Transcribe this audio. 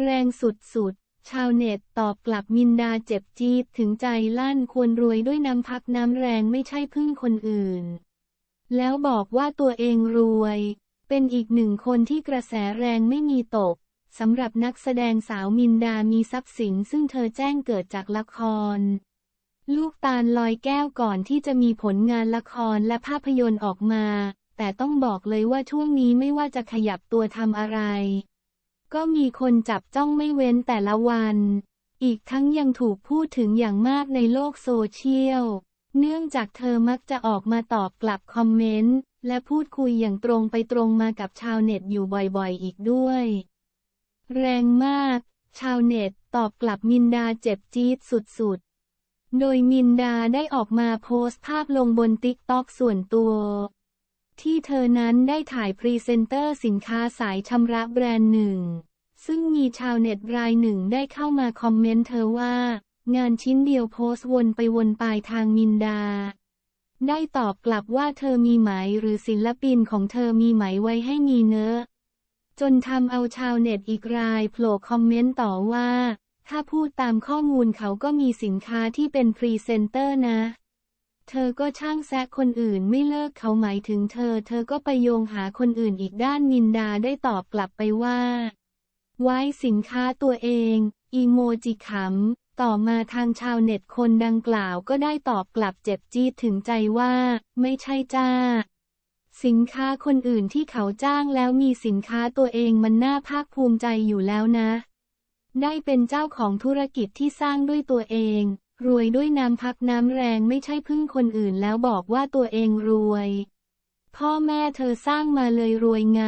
แรงสุดๆ ชาวเน็ตตอบกลับมินดาเจ็บจี๊ดถึงใจลั่นควรรวยด้วยน้ำพักน้ำแรงไม่ใช่พึ่งคนอื่น แล้วบอกว่าตัวเองรวย เป็นอีกหนึ่งคนที่กระแสแรงไม่มีตกสำหรับนักแสดงสาวมินดามีทรัพย์สินซึ่งเธอแจ้งเกิดจากละคร ลูกตาลลอยแก้วก่อนที่จะมีผลงานละครและภาพยนตร์ออกมา แต่ต้องบอกเลยว่าช่วงนี้ไม่ว่าจะขยับตัวทำอะไร ก็มีคนจับจ้องไม่เว้นแต่ละวัน อีกทั้งยังถูกพูดถึงอย่างมากในโลกโซเชียล เนื่องจากเธอมักจะออกมาตอบกลับคอมเมนต์ และพูดคุยอย่างตรงไปตรงมากับชาวเน็ตอยู่บ่อยๆ อีกด้วย แรงมาก ชาวเน็ตตอบกลับมินดาเจ็บจี๊ดสุดๆ โดยมินดาได้ออกมาโพสต์ภาพลงบนติ๊กต็อกส่วนตัว ที่เธอนั้นได้ถ่ายพรีเซนเตอร์สินค้าสายชำระแบรนด์หนึ่ง ซึ่งมีชาวเน็ตรายหนึ่งได้เข้ามาคอมเมนต์เธอว่า งานชิ้นเดียวโพสต์วนไปวนไปทางมินดา ได้ตอบกลับว่าเธอมีไหมหรือศิลปินของเธอมีไหมไว้ให้มีเนื้อจนทำเอาชาวเน็ตอีกรายโผล่คอมเมนต์ต่อว่า ถ้าพูดตามข้อมูลเขาก็มีสินค้าที่เป็นพรีเซนเตอร์นะ เธอก็ช่างแซะคนอื่นไม่เลิกเขาหมายถึงเธอ เธอก็ไปโยงหาคนอื่นอีกด้านมินดาได้ตอบกลับไปว่า ไว้สินค้าตัวเอง อีโมจิขำต่อมาทางชาวเน็ตคนดังกล่าวก็ได้ตอบกลับเจ็บจี๊ดถึงใจว่า ไม่ใช่จ้า สินค้าคนอื่นที่เขาจ้างแล้วมีสินค้าตัวเองมันน่าภาคภูมิใจอยู่แล้วนะ ได้เป็นเจ้าของธุรกิจที่สร้างด้วยตัวเอง รวยด้วยน้ำพักน้ำแรงไม่ใช่พึ่งคนอื่นแล้วบอกว่าตัวเองรวย พ่อแม่เธอสร้างมาเลยรวยไง